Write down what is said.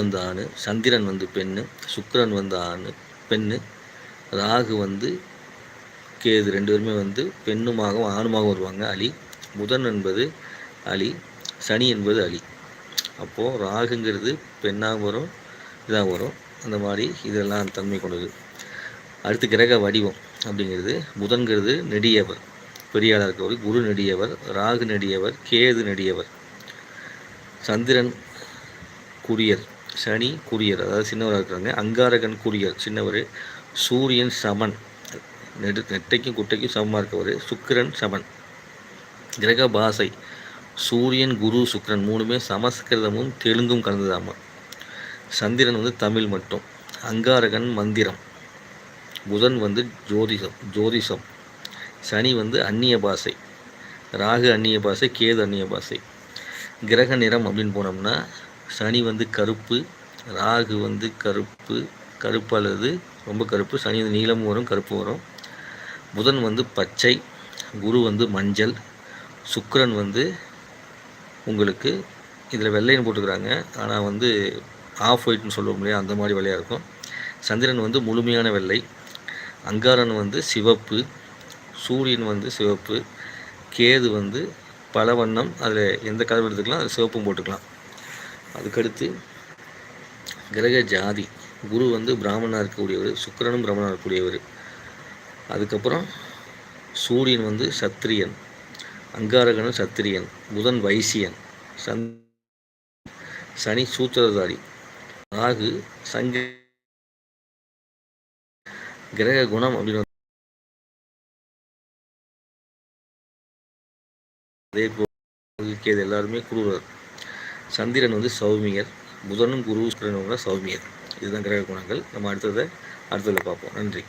வந்து ஆண் சந்திரன் வந்து பெண்ணு சுக்கரன் வந்து ஆண் பெண்ணு ராகு வந்து கேது. ரெண்டு பேருமே வந்து பெண்ணுமாகவும் ஆணுமாகவும் வருவாங்க. அலி புதன் என்பது அலி சனி என்பது அலி. அப்போது ராகுங்கிறது பெண்ணாக வரும் இதாக வரும். அந்த மாதிரி இதெல்லாம் தன்மை கொண்டது. அடுத்து கிரக வடிவம் அப்படிங்கிறது புதன்கிறது நெடியவர். பெரியாளர் இருக்கவர் குரு நெடியவர் ராகு நெடியவர் கேது நெடியவர். சந்திரன் குரியர். சனி குரியர் அதாவது சின்னவராக இருக்கிறாங்க அங்காரகன் குரியர் சின்னவர் சூரியன் சமன். நெடு நெட்டைக்கும் குட்டைக்கும் சமமாக இருக்கவர். சுக்கிரன் சமன். கிரக பாசை சூரியன் குரு சுக்கிரன் மூணுமே சமஸ்கிருதமும் தெலுங்கும் கலந்ததாம. சந்திரன் வந்து தமிழ் மட்டும். அங்காரகன் மந்திரம். புதன் வந்து ஜோதிஷம் ஜோதிஷம். சனி வந்து அந்நிய பாசை. ராகு அந்நிய பாஷை கேது அந்நிய பாசை. கிரக நிறம் அப்படின்னு போனோம்னா சனி வந்து கருப்பு ராகு வந்து கருப்பு கருப்பு அல்லது ரொம்ப கருப்பு சனி வந்து நீளமும் வரும் கருப்பு வரும். புதன் வந்து பச்சை குரு வந்து மஞ்சள் சுக்கரன் வந்து உங்களுக்கு இதில் வெள்ளைன்னு போட்டுக்கிறாங்க. ஆனால் வந்து ஆஃப் ஒயிட்னு சொல்லுவோம் இல்லையா அந்த மாதிரி வெள்ளையாக இருக்கும். சந்திரன் வந்து முழுமையான வெள்ளை. அங்காரன் வந்து சிவப்பு. சூரியன் வந்து சிவப்பு. கேது வந்து பல வண்ணம் அதில் எந்த கலர் எடுத்துக்கலாம்? அதில் சிவப்பும் போட்டுக்கலாம். அதுக்கடுத்து கிரக ஜாதி. குரு வந்து பிராமணாக இருக்கக்கூடியவர் சுக்கிரனும் பிராமணாக இருக்கக்கூடியவர். அதுக்கப்புறம் சூரியன் வந்து சத்திரியன் அங்காரகனும் சத்திரியன் புதன் வைசியன் சந் சனி சூத்திரதாரி. ராகு சங்க கிரக குணம் அப்படின்னு அதே போல் எல்லாருமே குருவர் சந்திரன் வந்து சௌமியர். புதனும் குரு சுக்கிரனும் கூட சௌமியர். இதுதான் கிரக குணங்கள். நம்ம அடுத்ததை அடுத்ததில் பார்ப்போம். நன்றி.